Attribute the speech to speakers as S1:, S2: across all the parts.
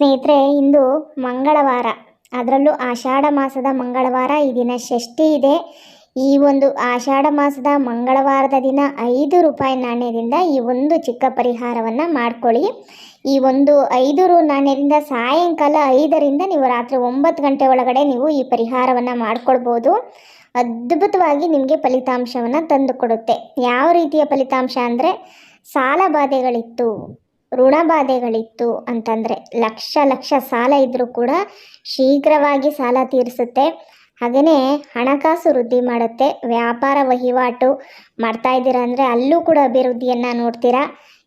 S1: ಸ್ನೇಹಿತರೆ, ಇಂದು ಮಂಗಳವಾರ. ಅದರಲ್ಲೂ ಆಷಾಢ ಮಾಸದ ಮಂಗಳವಾರ ಈ ದಿನ ಷಷ್ಠಿ ಇದೆ. ಈ ಒಂದು ಆಷಾಢ ಮಾಸದ ಮಂಗಳವಾರದ ದಿನ ಐದು ರೂಪಾಯಿ ನಾಣ್ಯದಿಂದ ಈ ಒಂದು ಚಿಕ್ಕ ಪರಿಹಾರವನ್ನು ಮಾಡ್ಕೊಳ್ಳಿ. ಈ ಒಂದು ಐದು ರು ನಾಣ್ಯದಿಂದ ಸಾಯಂಕಾಲ ಐದರಿಂದ ನೀವು ರಾತ್ರಿ ಒಂಬತ್ತು ಗಂಟೆ ಒಳಗಡೆ ನೀವು ಈ ಪರಿಹಾರವನ್ನು ಮಾಡ್ಕೊಳ್ಬೋದು. ಅದ್ಭುತವಾಗಿ ನಿಮಗೆ ಫಲಿತಾಂಶವನ್ನು ತಂದುಕೊಡುತ್ತೆ. ಯಾವ ರೀತಿಯ ಫಲಿತಾಂಶ ಅಂದರೆ ಸಾಲ ಬಾಧೆಗಳಿತ್ತು. ಋಣ ಬಾಧೆಗಳಿತ್ತು ಅಂತಂದರೆ ಲಕ್ಷ ಲಕ್ಷ ಸಾಲ ಇದ್ದರೂ ಕೂಡ ಶೀಘ್ರವಾಗಿ ಸಾಲ ತೀರಿಸುತ್ತೆ. ಹಾಗೆಯೇ ಹಣಕಾಸು ವೃದ್ಧಿ ಮಾಡುತ್ತೆ, ವ್ಯಾಪಾರ ವಹಿವಾಟು ಮಾಡ್ತಾ ಇದ್ದೀರಾ ಅಂದರೆ ಅಲ್ಲೂ ಕೂಡ ಅಭಿವೃದ್ಧಿಯನ್ನು ನೋಡ್ತೀರಾ?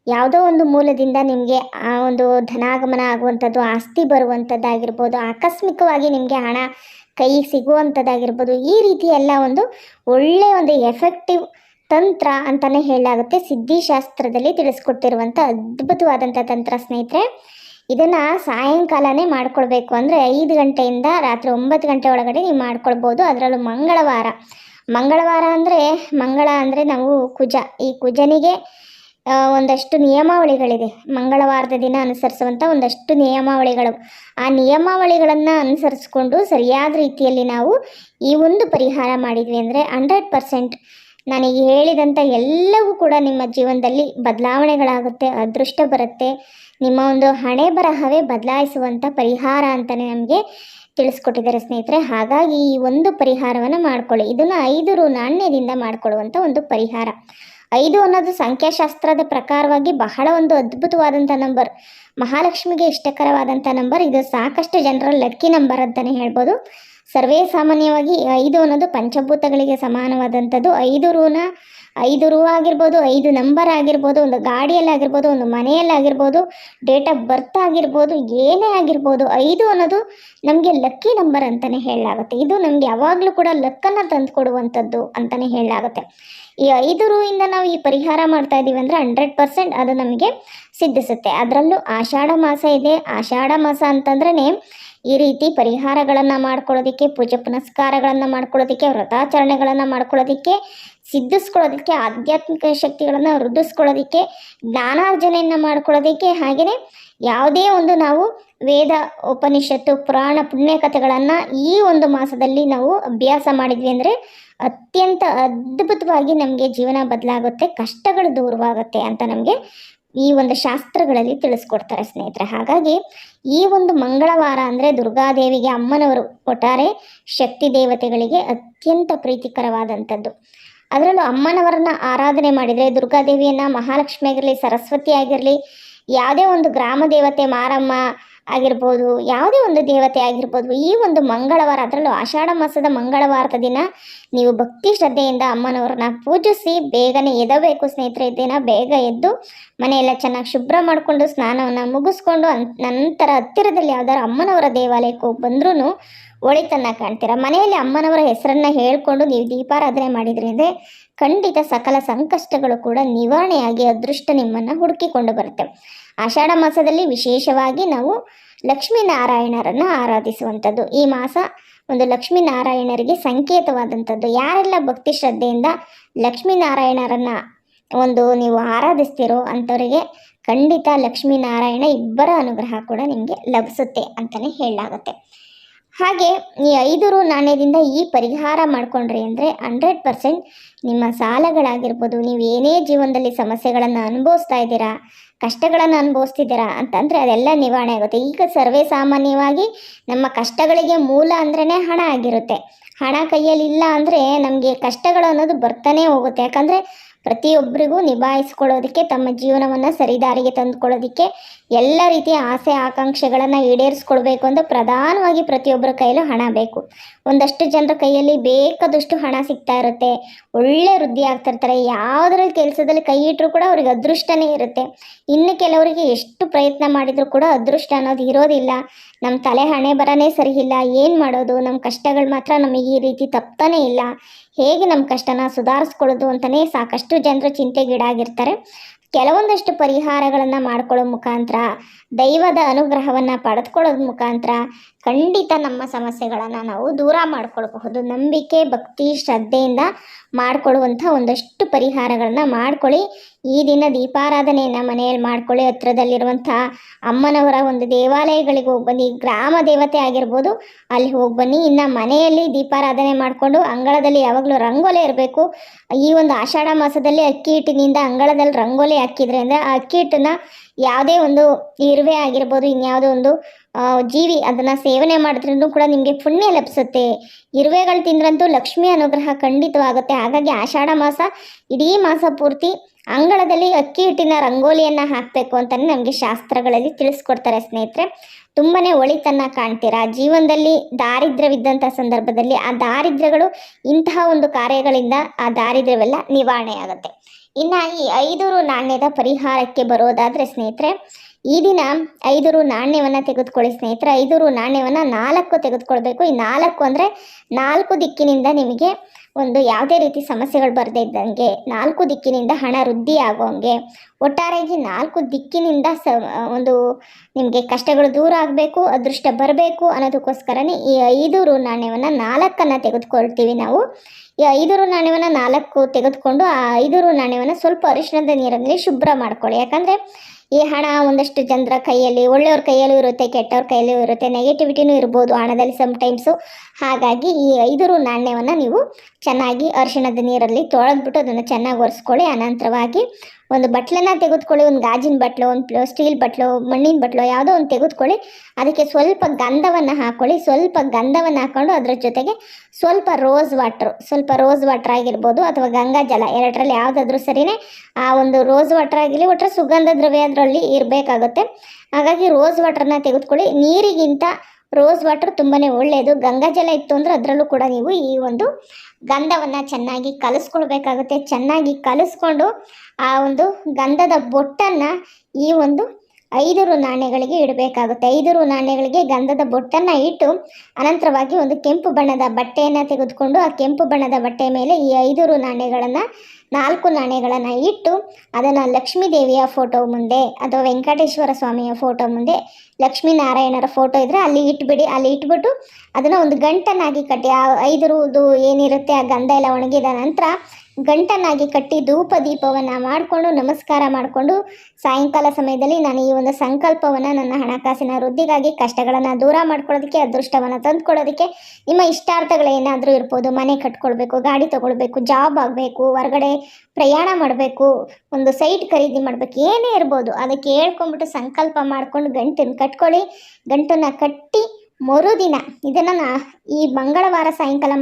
S1: ಯಾವುದೋ ಒಂದು ಮೂಲದಿಂದ ನಿಮಗೆ ಆ ಒಂದು ಧನಾಗಮನ ಆಗುವಂಥದ್ದು, ಆಸ್ತಿ ಬರುವಂಥದ್ದಾಗಿರ್ಬೋದು, ಆಕಸ್ಮಿಕವಾಗಿ ನಿಮಗೆ ಹಣ ಕೈಗೆ ಸಿಗುವಂಥದ್ದಾಗಿರ್ಬೋದು, ಈ ರೀತಿ ಎಲ್ಲ ಒಂದು ಒಳ್ಳೆಯ ಒಂದು ಎಫೆಕ್ಟಿವ್ ತಂತ್ರ ಅಂತಲೇ ಹೇಳಲಾಗುತ್ತೆ. ಸಿದ್ಧಿಶಾಸ್ತ್ರದಲ್ಲಿ ತಿಳಿಸ್ಕೊಟ್ಟಿರುವಂಥ ಅದ್ಭುತವಾದಂಥ ತಂತ್ರ ಸ್ನೇಹಿತರೆ. ಇದನ್ನು ಸಾಯಂಕಾಲನೇ ಮಾಡ್ಕೊಳ್ಬೇಕು ಅಂದರೆ ಐದು ಗಂಟೆಯಿಂದ ರಾತ್ರಿ ಒಂಬತ್ತು ಗಂಟೆ ಒಳಗಡೆ ನೀವು ಮಾಡ್ಕೊಳ್ಬೋದು. ಅದರಲ್ಲೂ ಮಂಗಳವಾರ. ಮಂಗಳವಾರ ಅಂದರೆ, ಮಂಗಳ ಅಂದರೆ ನಾವು ಕುಜ. ಈ ಕುಜನಿಗೆ ಒಂದಷ್ಟು ನಿಯಮಾವಳಿಗಳಿದೆ. ಮಂಗಳವಾರದ ದಿನ ಅನುಸರಿಸುವಂಥ ಒಂದಷ್ಟು ನಿಯಮಾವಳಿಗಳು. ಆ ನಿಯಮಾವಳಿಗಳನ್ನು ಅನುಸರಿಸ್ಕೊಂಡು ಸರಿಯಾದ ರೀತಿಯಲ್ಲಿ ನಾವು ಈ ಒಂದು ಪರಿಹಾರ ಮಾಡಿದ್ವಿ ಅಂದರೆ ಹಂಡ್ರೆಡ್ ಪರ್ಸೆಂಟ್ ನನಗೆ ಹೇಳಿದಂಥ ಎಲ್ಲವೂ ಕೂಡ ನಿಮ್ಮ ಜೀವನದಲ್ಲಿ ಬದಲಾವಣೆಗಳಾಗುತ್ತೆ, ಅದೃಷ್ಟ ಬರುತ್ತೆ. ನಿಮ್ಮ ಒಂದು ಹಣೆ ಬರಹವೇ ಬದಲಾಯಿಸುವಂಥ ಪರಿಹಾರ ಅಂತಲೇ ನಮಗೆ ತಿಳಿಸ್ಕೊಟ್ಟಿದ್ದಾರೆ ಸ್ನೇಹಿತರೆ. ಹಾಗಾಗಿ ಈ ಒಂದು ಪರಿಹಾರವನ್ನು ಮಾಡಿಕೊಳ್ಳಿ. ಇದನ್ನು ಐದು ರು ನಾಣ್ಯದಿಂದ ಮಾಡಿಕೊಳ್ಳುವಂಥ ಒಂದು ಪರಿಹಾರ. ಐದು ಅನ್ನೋದು ಸಂಖ್ಯಾಶಾಸ್ತ್ರದ ಪ್ರಕಾರವಾಗಿ ಬಹಳ ಒಂದು ಅದ್ಭುತವಾದಂಥ ನಂಬರ್. ಮಹಾಲಕ್ಷ್ಮಿಗೆ ಇಷ್ಟಕರವಾದಂಥ ನಂಬರ್. ಇದು ಸಾಕಷ್ಟು ಜನರ ಲಕ್ಕಿ ನಂಬರ್ ಅಂತಲೇ ಹೇಳ್ಬೋದು. ಸರ್ವೇ ಸಾಮಾನ್ಯವಾಗಿ ಐದು ಅನ್ನೋದು ಪಂಚಭೂತಗಳಿಗೆ ಸಮಾನವಾದಂಥದ್ದು. ಐದು ರೂನ, ಐದು ರೂ ಆಗಿರ್ಬೋದು, ಐದು ನಂಬರ್ ಆಗಿರ್ಬೋದು, ಒಂದು ಗಾಡಿಯಲ್ಲಾಗಿರ್ಬೋದು ಒಂದು ಮನೆಯಲ್ಲಾಗಿರ್ಬೋದು ಡೇಟ್ ಆಫ್ ಬರ್ತ್ ಆಗಿರ್ಬೋದು, ಏನೇ ಆಗಿರ್ಬೋದು, ಐದು ಅನ್ನೋದು ನಮಗೆ ಲಕ್ಕಿ ನಂಬರ್ ಅಂತಲೇ ಹೇಳಲಾಗುತ್ತೆ. ಇದು ನಮಗೆ ಯಾವಾಗಲೂ ಕೂಡ ಲಕ್ಕನ್ನು ತಂದು ಕೊಡುವಂಥದ್ದು ಅಂತಲೇ ಹೇಳಲಾಗುತ್ತೆ. ಈ ಐದು ರೂಯಿಂದ ನಾವು ಈ ಪರಿಹಾರ ಮಾಡ್ತಾ ಇದ್ದೀವಿ ಅಂದರೆ ಹಂಡ್ರೆಡ್ ಪರ್ಸೆಂಟ್ ಅದು ನಮಗೆ ಸಿದ್ಧಿಸುತ್ತೆ. ಅದರಲ್ಲೂ ಆಷಾಢ ಮಾಸ ಇದೆ. ಆಷಾಢ ಮಾಸ ಅಂತಂದ್ರೇ ಈ ರೀತಿ ಪರಿಹಾರಗಳನ್ನು ಮಾಡ್ಕೊಳ್ಳೋದಕ್ಕೆ, ಪೂಜೆ ಪುನಸ್ಕಾರಗಳನ್ನು ಮಾಡ್ಕೊಳ್ಳೋದಕ್ಕೆ, ವ್ರತಾಚರಣೆಗಳನ್ನು ಮಾಡ್ಕೊಳ್ಳೋದಕ್ಕೆ, ಸಿದ್ಧಿಸ್ಕೊಳ್ಳೋದಕ್ಕೆ, ಆಧ್ಯಾತ್ಮಿಕ ಶಕ್ತಿಗಳನ್ನು ವೃದ್ಧಿಸ್ಕೊಳ್ಳೋದಕ್ಕೆ, ಜ್ಞಾನಾರ್ಜನೆಯನ್ನು ಮಾಡ್ಕೊಳ್ಳೋದಕ್ಕೆ ಹಾಗೆಯೇ ಯಾವುದೇ ಒಂದು ನಾವು ವೇದ, ಉಪನಿಷತ್ತು, ಪುರಾಣ ಪುಣ್ಯಕಥೆಗಳನ್ನು ಈ ಒಂದು ಮಾಸದಲ್ಲಿ ನಾವು ಅಭ್ಯಾಸ ಮಾಡಿದ್ವಿ ಅಂದರೆ ಅತ್ಯಂತ ಅದ್ಭುತವಾಗಿ ನಮಗೆ ಜೀವನ ಬದಲಾಗುತ್ತೆ, ಕಷ್ಟಗಳು ದೂರವಾಗುತ್ತೆ ಅಂತ ನಮಗೆ ಈ ಒಂದು ಶಾಸ್ತ್ರಗಳಲ್ಲಿ ತಿಳಿಸ್ಕೊಡ್ತಾರೆ ಸ್ನೇಹಿತರೆ. ಹಾಗಾಗಿ ಈ ಒಂದು ಮಂಗಳವಾರ ಅಂದರೆ ದುರ್ಗಾದೇವಿಗೆ ಅಮ್ಮನವರು ಕೊಟ್ಟಾರೆ ಶಕ್ತಿ ದೇವತೆಗಳಿಗೆ ಅತ್ಯಂತ ಪ್ರೀತಿಕರವಾದಂಥದ್ದು. ಅದರಲ್ಲೂ ಅಮ್ಮನವರನ್ನ ಆರಾಧನೆ ಮಾಡಿದರೆ ದುರ್ಗಾದೇವಿಯನ್ನು ಮಹಾಲಕ್ಷ್ಮಿ ಆಗಿರಲಿ ಸರಸ್ವತಿ ಆಗಿರಲಿ ಯಾವುದೇ ಒಂದು ಗ್ರಾಮ ದೇವತೆ ಮಾರಮ್ಮ ಆಗಿರ್ಬೋದು, ಯಾವುದೇ ಒಂದು ದೇವತೆ ಆಗಿರ್ಬೋದು, ಈ ಒಂದು ಮಂಗಳವಾರ ಅದರಲ್ಲೂ ಆಷಾಢ ಮಾಸದ ಮಂಗಳವಾರದ ದಿನ ನೀವು ಭಕ್ತಿ ಶ್ರದ್ಧೆಯಿಂದ ಅಮ್ಮನವ್ರನ್ನ ಪೂಜಿಸಿ ಬೇಗನೆ ಎದಬೇಕು ಸ್ನೇಹಿತರೆ ದಿನ ಬೇಗ ಎದ್ದು ಮನೆಯೆಲ್ಲ ಚೆನ್ನಾಗಿ ಶುಭ್ರ ಮಾಡಿಕೊಂಡು ಸ್ನಾನವನ್ನು ಮುಗಿಸ್ಕೊಂಡು ನಂತರ ಹತ್ತಿರದಲ್ಲಿ ಯಾವ್ದಾದ್ರು ಅಮ್ಮನವರ ದೇವಾಲಯಕ್ಕೆ ಹೋಗಿ ಬಂದ್ರೂ ಒಳಿತನ್ನು ಕಾಣ್ತೀರ. ಮನೆಯಲ್ಲಿ ಅಮ್ಮನವರ ಹೆಸರನ್ನು ಹೇಳ್ಕೊಂಡು ನೀವು ದೀಪಾರಾಧನೆ ಮಾಡಿದ್ರಿಂದ ಖಂಡಿತ ಸಕಲ ಸಂಕಷ್ಟಗಳು ಕೂಡ ನಿವಾರಣೆಯಾಗಿ ಅದೃಷ್ಟ ನಿಮ್ಮನ್ನು ಹುಡುಕಿಕೊಂಡು ಬರುತ್ತೆ. ಆಷಾಢ ಮಾಸದಲ್ಲಿ ವಿಶೇಷವಾಗಿ ನಾವು ಲಕ್ಷ್ಮೀನಾರಾಯಣರನ್ನು ಆರಾಧಿಸುವಂಥದ್ದು. ಈ ಮಾಸ ಒಂದು ಲಕ್ಷ್ಮೀನಾರಾಯಣರಿಗೆ ಸಂಕೇತವಾದಂಥದ್ದು. ಯಾರೆಲ್ಲ ಭಕ್ತಿ ಶ್ರದ್ಧೆಯಿಂದ ಲಕ್ಷ್ಮೀನಾರಾಯಣರನ್ನು ಒಂದು ನೀವು ಆರಾಧಿಸ್ತೀರೋ ಅಂಥವರಿಗೆ ಖಂಡಿತ ಲಕ್ಷ್ಮೀನಾರಾಯಣ ಇಬ್ಬರ ಅನುಗ್ರಹ ಕೂಡ ನಿಮಗೆ ಲಭಿಸುತ್ತೆ ಅಂತಲೇ ಹೇಳಲಾಗುತ್ತೆ. ಹಾಗೆ ಈ ಐದು ರು ನಾಣ್ಯದಿಂದ ಈ ಪರಿಹಾರ ಮಾಡಿಕೊಂಡ್ರಿ ಅಂದರೆ ಹಂಡ್ರೆಡ್ ಪರ್ಸೆಂಟ್ ನಿಮ್ಮ ಸಾಲಗಳಾಗಿರ್ಬೋದು. ನೀವು ಏನೇ ಜೀವನದಲ್ಲಿ ಸಮಸ್ಯೆಗಳನ್ನು ಅನುಭವಿಸ್ತಾ ಇದ್ದೀರಾ ಕಷ್ಟಗಳನ್ನು ಅನುಭವಿಸ್ತಿದ್ದೀರಾ ಅಂತಂದರೆ ಅದೆಲ್ಲ ನಿವಾರಣೆ ಆಗುತ್ತೆ. ಈಗ ಸರ್ವೇ ಸಾಮಾನ್ಯವಾಗಿ ನಮ್ಮ ಕಷ್ಟಗಳಿಗೆ ಮೂಲ ಅಂದ್ರೇ ಹಣ ಆಗಿರುತ್ತೆ. ಹಣ ಕೈಯಲ್ಲಿ ಇಲ್ಲ ಅಂದರೆ ನಮಗೆ ಕಷ್ಟಗಳು ಅನ್ನೋದು ಬರ್ತಾನೆ ಹೋಗುತ್ತೆ. ಯಾಕಂದರೆ ಪ್ರತಿಯೊಬ್ಬರಿಗೂ ನಿಭಾಯಿಸ್ಕೊಳ್ಳೋದಕ್ಕೆ, ತಮ್ಮ ಜೀವನವನ್ನು ಸರಿದಾರಿಗೆ ತಂದುಕೊಳ್ಳೋದಕ್ಕೆ ಎಲ್ಲ ರೀತಿಯ ಆಸೆ, ಆಕಾಂಕ್ಷೆಗಳನ್ನು ಈಡೇರಿಸ್ಕೊಳ್ಬೇಕು ಅಂತ ಪ್ರಧಾನವಾಗಿ ಪ್ರತಿಯೊಬ್ಬರ ಕೈಯಲ್ಲೂ ಹಣ ಬೇಕು. ಒಂದಷ್ಟು ಜನರ ಕೈಯಲ್ಲಿ ಬೇಕಾದಷ್ಟು ಹಣ ಸಿಗ್ತಾ ಇರುತ್ತೆ. ಒಳ್ಳೆ ವೃದ್ಧಿ ಆಗ್ತಾ ಇರ್ತಾರೆ. ಯಾವುದ್ರಲ್ಲಿ ಕೆಲಸದಲ್ಲಿ ಕೈ ಇಟ್ಟರೂ ಕೂಡ ಅವ್ರಿಗೆ ಅದೃಷ್ಟನೇ ಇರುತ್ತೆ. ಇನ್ನು ಕೆಲವರಿಗೆ ಎಷ್ಟು ಪ್ರಯತ್ನ ಮಾಡಿದರೂ ಕೂಡ ಅದೃಷ್ಟ ಅನ್ನೋದು ಇರೋದಿಲ್ಲ. ನಮ್ಮ ತಲೆ ಹಣೆ ಬರನೇ ಸರಿ ಇಲ್ಲ ಏನು ಮಾಡೋದು? ನಮ್ಮ ಕಷ್ಟಗಳು ಮಾತ್ರ ನಮಗೆ ಈ ರೀತಿ ತಪ್ತಾನೇ ಇಲ್ಲ. ಹೇಗೆ ನಮ್ಮ ಕಷ್ಟನ ಸುಧಾರಿಸ್ಕೊಳ್ಳೋದು ಅಂತಲೇ ಸಾಕಷ್ಟು ಜನರು ಚಿಂತೆಗೀಡಾಗಿರ್ತಾರೆ. ಕೆಲವೊಂದಷ್ಟು ಪರಿಹಾರಗಳನ್ನು ಮಾಡ್ಕೊಳ್ಳೋ ಮುಖಾಂತರ, ದೈವದ ಅನುಗ್ರಹವನ್ನು ಪಡೆದುಕೊಳ್ಳೋದ್ರ ಮುಖಾಂತರ ಖಂಡಿತ ನಮ್ಮ ಸಮಸ್ಯೆಗಳನ್ನು ನಾವು ದೂರ ಮಾಡ್ಕೊಳ್ಬಹುದು. ನಂಬಿಕೆ, ಭಕ್ತಿ, ಶ್ರದ್ಧೆಯಿಂದ ಮಾಡಿಕೊಳ್ಳುವಂಥ ಒಂದಷ್ಟು ಪರಿಹಾರಗಳನ್ನ ಮಾಡ್ಕೊಳ್ಳಿ. ಈ ದಿನ ದೀಪಾರಾಧನೆಯನ್ನು ಮನೆಯಲ್ಲಿ ಮಾಡ್ಕೊಳ್ಳಿ. ಹತ್ರದಲ್ಲಿರುವಂಥ ಅಮ್ಮನವರ ಒಂದು ದೇವಾಲಯಗಳಿಗೆ ಹೋಗಿ ಬನ್ನಿ. ಗ್ರಾಮ ದೇವತೆ ಆಗಿರ್ಬೋದು, ಅಲ್ಲಿ ಹೋಗಿ ಬನ್ನಿ. ಇನ್ನು ಮನೆಯಲ್ಲಿ ದೀಪಾರಾಧನೆ ಮಾಡಿಕೊಂಡು ಅಂಗಳದಲ್ಲಿ ಯಾವಾಗಲೂ ರಂಗೋಲೆ ಇರಬೇಕು. ಈ ಒಂದು ಆಷಾಢ ಮಾಸದಲ್ಲಿ ಅಕ್ಕಿ ಹಿಟ್ಟಿನಿಂದ ಅಂಗಳದಲ್ಲಿ ರಂಗೋಲಿ ಹಾಕಿದ್ರೆ ಅಂದರೆ ಆ ಅಕ್ಕಿ ಹಿಟ್ಟನ್ನ ಯಾವುದೇ ಒಂದು ಇರುವೆ ಆಗಿರ್ಬೋದು, ಇನ್ಯಾವುದೋ ಒಂದು ಜೀವಿ ಅದನ್ನು ಸೇವನೆ ಮಾಡಿದ್ರೂ ಕೂಡ ನಿಮಗೆ ಪುಣ್ಯ ಲಭಿಸುತ್ತೆ. ಇರುವೆಗಳು ತಿಂದ್ರಂತೂ ಲಕ್ಷ್ಮಿ ಅನುಗ್ರಹ ಖಂಡಿತವಾಗುತ್ತೆ. ಹಾಗಾಗಿ ಆಷಾಢ ಮಾಸ ಇಡೀ ಮಾಸ ಪೂರ್ತಿ ಅಂಗಳದಲ್ಲಿ ಅಕ್ಕಿ ಹಿಟ್ಟಿನ ರಂಗೋಲಿಯನ್ನು ಹಾಕಬೇಕು ಅಂತಲೇ ನಮಗೆ ಶಾಸ್ತ್ರಗಳಲ್ಲಿ ತಿಳಿಸ್ಕೊಡ್ತಾರೆ ಸ್ನೇಹಿತರೆ. ತುಂಬಾ ಒಳಿತನ್ನು ಕಾಣ್ತೀರಾ? ಜೀವನದಲ್ಲಿ ದಾರಿದ್ರ್ಯವಿದ್ದಂಥ ಸಂದರ್ಭದಲ್ಲಿ ಆ ದಾರಿದ್ರ್ಯಗಳು ಇಂತಹ ಒಂದು ಕಾರ್ಯಗಳಿಂದ ಆ ದಾರಿದ್ರ್ಯವೆಲ್ಲ ನಿವಾರಣೆ ಆಗುತ್ತೆ ಇನ್ನು ಈ ಐದೂರು ನಾಣ್ಯದ ಪರಿಹಾರಕ್ಕೆ ಬರೋದಾದರೆ ಸ್ನೇಹಿತರೆ ಈ ದಿನ ಐದೂರು ನಾಣ್ಯವನ್ನು ತೆಗೆದುಕೊಳ್ಳಿ ಸ್ನೇಹಿತರೆ, ಐದೂರು ನಾಣ್ಯವನ್ನು ನಾಲ್ಕು ತೆಗೆದುಕೊಳ್ಬೇಕು. ಈ ನಾಲ್ಕು ಅಂದರೆ ನಾಲ್ಕು ದಿಕ್ಕಿನಿಂದ ನಿಮಗೆ ಒಂದು ಯಾವುದೇ ರೀತಿ ಸಮಸ್ಯೆಗಳು ಬರದೇ ಇದ್ದಂಗೆ, ನಾಲ್ಕು ದಿಕ್ಕಿನಿಂದ ಹಣ ವೃದ್ಧಿ ಆಗೋಂಗೆ, ಒಟ್ಟಾರೆಯಾಗಿ ನಾಲ್ಕು ದಿಕ್ಕಿನಿಂದ ಸ, ಒಂದು ನಿಮಗೆ ಕಷ್ಟಗಳು ದೂರ ಆಗಬೇಕು, ಅದೃಷ್ಟ ಬರಬೇಕು ಅನ್ನೋದಕ್ಕೋಸ್ಕರನೇ ಈ ಐದು ರು ನಾಣ್ಯವನ್ನು ನಾಲ್ಕನ್ನು ತೆಗೆದುಕೊಳ್ತೀವಿ ನಾವು. ಈ ಐದು ರು ನಾಣ್ಯವನ್ನು ನಾಲ್ಕು ತೆಗೆದುಕೊಂಡು ಆ ಐದು ರು ನಾಣ್ಯವನ್ನು ಸ್ವಲ್ಪ ಅರಿಶಿಣದ ನೀರಲ್ಲಿ ಶುಭ್ರ ಮಾಡ್ಕೊಳ್ಳಿ. ಯಾಕಂದರೆ ಈ ಹಣ ಒಂದಷ್ಟು ಜನರ ಕೈಯಲ್ಲಿ, ಒಳ್ಳೆಯವ್ರ ಕೈಯಲ್ಲೂ ಇರುತ್ತೆ, ಕೆಟ್ಟವ್ರ ಕೈಯಲ್ಲೂ ಇರುತ್ತೆ ನೆಗೆಟಿವಿಟಿನೂ ಇರ್ಬೋದು ಹಣದಲ್ಲಿ ಸಮ್ಟೈಮ್ಸು ಹಾಗಾಗಿ ಈ ಐದು ನಾಣ್ಯವನ್ನು ನೀವು ಚೆನ್ನಾಗಿ ಅರಿಶಿಣದ ನೀರಲ್ಲಿ ತೊಳೆದ್ಬಿಟ್ಟು ಅದನ್ನು ಚೆನ್ನಾಗಿ ಒರೆಸ್ಕೊಳ್ಳಿ. ಅನಂತರವಾಗಿ ಒಂದು ಬಟ್ಲನ್ನ ತೆಗೆದುಕೊಳ್ಳಿ. ಒಂದು ಗಾಜಿನ ಬಟ್ಲು, ಒಂದು ಸ್ಟೀಲ್ ಬಟ್ಲು, ಮಣ್ಣಿನ ಬಟ್ಲು, ಯಾವುದೋ ಒಂದು ತೆಗೆದುಕೊಳ್ಳಿ. ಅದಕ್ಕೆ ಸ್ವಲ್ಪ ಗಂಧವನ್ನು ಹಾಕ್ಕೊಳ್ಳಿ ಸ್ವಲ್ಪ ಗಂಧವನ್ನು ಹಾಕ್ಕೊಂಡು ಅದರ ಜೊತೆಗೆ ಸ್ವಲ್ಪ ರೋಸ್ ವಾಟ್ರು ಸ್ವಲ್ಪ ರೋಸ್ ವಾಟ್ರ್ ಆಗಿರ್ಬೋದು ಅಥವಾ ಗಂಗಾ ಜಲ, ಎರಡರಲ್ಲಿ ಯಾವುದಾದ್ರೂ ಸರಿಯೇ ಆ ಒಂದು ರೋಸ್ ವಾಟ್ರ್ ಆಗಿರಲಿ ಒಟ್ಟರೆ ಸುಗಂಧ ದ್ರವ್ಯ ಅದರಲ್ಲಿ ಇರಬೇಕಾಗುತ್ತೆ. ಹಾಗಾಗಿ ರೋಸ್ ವಾಟ್ರನ್ನ ತೆಗೆದುಕೊಳ್ಳಿ. ನೀರಿಗಿಂತ ರೋಸ್ ವಾಟರ್ ತುಂಬಾ ಒಳ್ಳೆಯದು ಗಂಗಾ ಜಲ ಇತ್ತು ಅಂದರೆ ಅದರಲ್ಲೂ ಕೂಡ ನೀವು ಈ ಒಂದು ಗಂಧವನ್ನು ಚೆನ್ನಾಗಿ ಕಲಿಸ್ಕೊಳ್ಬೇಕಾಗುತ್ತೆ. ಚೆನ್ನಾಗಿ ಕಲಿಸ್ಕೊಂಡು ಆ ಒಂದು ಗಂಧದ ಬೊಟ್ಟನ್ನು ಈ ಒಂದು ಐದು ರು ನಾಣ್ಯಗಳಿಗೆ ಇಡಬೇಕಾಗುತ್ತೆ. ಐದು ರು ನಾಣ್ಯಗಳಿಗೆ ಗಂಧದ ಬೊಟ್ಟನ್ನು ಇಟ್ಟು ಅನಂತರವಾಗಿ ಒಂದು ಕೆಂಪು ಬಣ್ಣದ ಬಟ್ಟೆಯನ್ನು ತೆಗೆದುಕೊಂಡು ಆ ಕೆಂಪು ಬಣ್ಣದ ಬಟ್ಟೆ ಮೇಲೆ ಈ ಐದು ರು ನಾಣ್ಯಗಳನ್ನು, ನಾಲ್ಕು ನಾಣ್ಯಗಳನ್ನು ಇಟ್ಟು ಅದನ್ನು ಲಕ್ಷ್ಮೀ ದೇವಿಯ ಫೋಟೋ ಮುಂದೆ ಅಥವಾ ವೆಂಕಟೇಶ್ವರ ಸ್ವಾಮಿಯ ಫೋಟೋ ಮುಂದೆ ಲಕ್ಷ್ಮೀನಾರಾಯಣರ ಫೋಟೋ ಇದ್ದರೆ ಅಲ್ಲಿ ಇಟ್ಬಿಡಿ. ಅಲ್ಲಿ ಇಟ್ಬಿಟ್ಟು ಅದನ್ನು ಒಂದು ಗಂಟನ್ನಾಗಿ ಕಟ್ಟಿ, ಆ ಐದರದು ಏನಿರುತ್ತೆ, ಆ ಗಂಧ ಎಲ್ಲ ಒಣಗಿದ ನಂತರ ಗಂಟನ್ನಾಗಿ ಕಟ್ಟಿ ಧೂಪ ದೀಪವನ್ನು ಮಾಡಿಕೊಂಡು, ನಮಸ್ಕಾರ ಮಾಡಿಕೊಂಡು, ಸಾಯಂಕಾಲ ಸಮಯದಲ್ಲಿ ನಾನು ಈ ಒಂದು ಸಂಕಲ್ಪವನ್ನು ನನ್ನ ಹಣಕಾಸಿನ ವೃದ್ಧಿಗಾಗಿ, ಕಷ್ಟಗಳನ್ನು ದೂರ ಮಾಡ್ಕೊಳ್ಳೋದಕ್ಕೆ, ಅದೃಷ್ಟವನ್ನು ತಂದುಕೊಳ್ಳೋದಕ್ಕೆ, ನಿಮ್ಮ ಇಷ್ಟಾರ್ಥಗಳೇನಾದರೂ ಇರ್ಬೋದು, ಮನೆ ಕಟ್ಕೊಳ್ಬೇಕು, ಗಾಡಿ ತೊಗೊಳ್ಬೇಕು ಜಾಬ್ ಆಗಬೇಕು, ಹೊರಗಡೆ ಪ್ರಯಾಣ ಮಾಡಬೇಕು, ಒಂದು ಸೈಟ್ ಖರೀದಿ ಮಾಡಬೇಕು, ಏನೇ ಇರ್ಬೋದು, ಅದಕ್ಕೆ ಹೇಳ್ಕೊಂಬಿಟ್ಟು ಸಂಕಲ್ಪ ಮಾಡ್ಕೊಂಡು ಗಂಟನ್ನು ಕಟ್ಕೊಳ್ಳಿ. ಗಂಟನ್ನು ಕಟ್ಟಿ ಮರುದಿನ, ಇದನ್ನು ಈ ಮಂಗಳವಾರ ಸಾಯಂಕಾಲ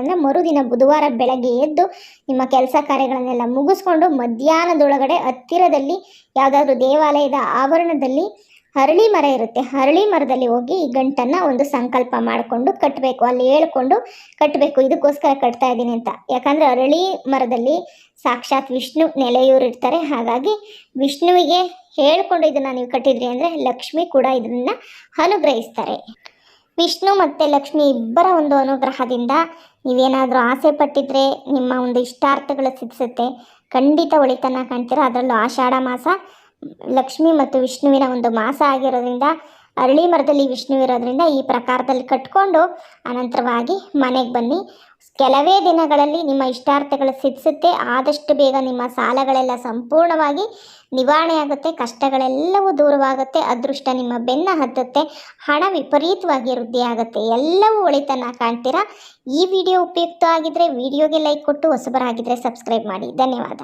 S1: ಅಂದರೆ ಮರುದಿನ ಬುಧವಾರ ಬೆಳಗ್ಗೆ ಎದ್ದು ನಿಮ್ಮ ಕೆಲಸ ಕಾರ್ಯಗಳನ್ನೆಲ್ಲ ಮುಗಿಸ್ಕೊಂಡು ಮಧ್ಯಾಹ್ನದೊಳಗಡೆ ಹತ್ತಿರದಲ್ಲಿ ಯಾವುದಾದ್ರೂ ದೇವಾಲಯದ ಆವರಣದಲ್ಲಿ ಹರಳಿ ಮರ ಇರುತ್ತೆ. ಹರಳಿ ಮರದಲ್ಲಿ ಹೋಗಿ ಈ ಗಂಟನ್ನು ಒಂದು ಸಂಕಲ್ಪ ಮಾಡಿಕೊಂಡು ಕಟ್ಟಬೇಕು ಅಲ್ಲಿ ಹೇಳ್ಕೊಂಡು ಕಟ್ಟಬೇಕು ಇದಕ್ಕೋಸ್ಕರ ಕಟ್ತಾ ಇದ್ದೀನಿ ಅಂತ. ಯಾಕಂದರೆ ಅರಳಿ ಮರದಲ್ಲಿ ಸಾಕ್ಷಾತ್ ವಿಷ್ಣು ನೆಲೆಯೂರಿರ್ತಾರೆ ಹಾಗಾಗಿ ವಿಷ್ಣುವಿಗೆ ಹೇಳ್ಕೊಂಡು ಇದನ್ನು ನೀವು ಕಟ್ಟಿದ್ರಿ ಅಂದರೆ ಲಕ್ಷ್ಮಿ ಕೂಡ ಇದನ್ನು ಅನುಗ್ರಹಿಸ್ತಾರೆ. ವಿಷ್ಣು ಮತ್ತು ಲಕ್ಷ್ಮಿ ಇಬ್ಬರ ಒಂದು ಅನುಗ್ರಹದಿಂದ ನೀವೇನಾದರೂ ಆಸೆ ಪಟ್ಟಿದ್ರೆ ನಿಮ್ಮ ಒಂದು ಇಷ್ಟಾರ್ಥಗಳು ಸಿದ್ಧಿಸುತ್ತೆ. ಖಂಡಿತ ಒಳಿತನ್ನ ಕಾಣ್ತೀರ? ಅದರಲ್ಲೂ ಆಷಾಢ ಮಾಸ, ಲಕ್ಷ್ಮಿ ಮತ್ತು ವಿಷ್ಣುವಿನ ಒಂದು ಮಾಸ ಆಗಿರೋದ್ರಿಂದ, ಅರಳಿ ಮರದಲ್ಲಿ ವಿಷ್ಣು ಇರೋದ್ರಿಂದ ಈ ಪ್ರಕಾರದಲ್ಲಿ ಕಟ್ಕೊಂಡು ಅನಂತರವಾಗಿ ಮನೆಗೆ ಬನ್ನಿ. ಕೆಲವೇ ದಿನಗಳಲ್ಲಿ ನಿಮ್ಮ ಇಷ್ಟಾರ್ಥಗಳು ಸಿದ್ಧಿಸುತ್ತೆ. ಆದಷ್ಟು ಬೇಗ ನಿಮ್ಮ ಸಾಲಗಳೆಲ್ಲ ಸಂಪೂರ್ಣವಾಗಿ ನಿವಾರಣೆ ಆಗುತ್ತೆ ಕಷ್ಟಗಳೆಲ್ಲವೂ ದೂರವಾಗುತ್ತೆ. ಅದೃಷ್ಟ ನಿಮ್ಮ ಬೆನ್ನ ಹತ್ತುತ್ತೆ. ಹಣ ವಿಪರೀತವಾಗಿ ವೃದ್ಧಿ ಆಗುತ್ತೆ ಎಲ್ಲವೂ ಒಳಿತನ್ನ ಕಾಣ್ತೀರಾ? ಈ ವಿಡಿಯೋ ಉಪಯುಕ್ತ ಆಗಿದ್ರೆ ವಿಡಿಯೋಗೆ ಲೈಕ್ ಕೊಟ್ಟು ಹೊಸಬರಾಗಿದ್ದರೆ ಸಬ್ಸ್ಕ್ರೈಬ್ ಮಾಡಿ. ಧನ್ಯವಾದ.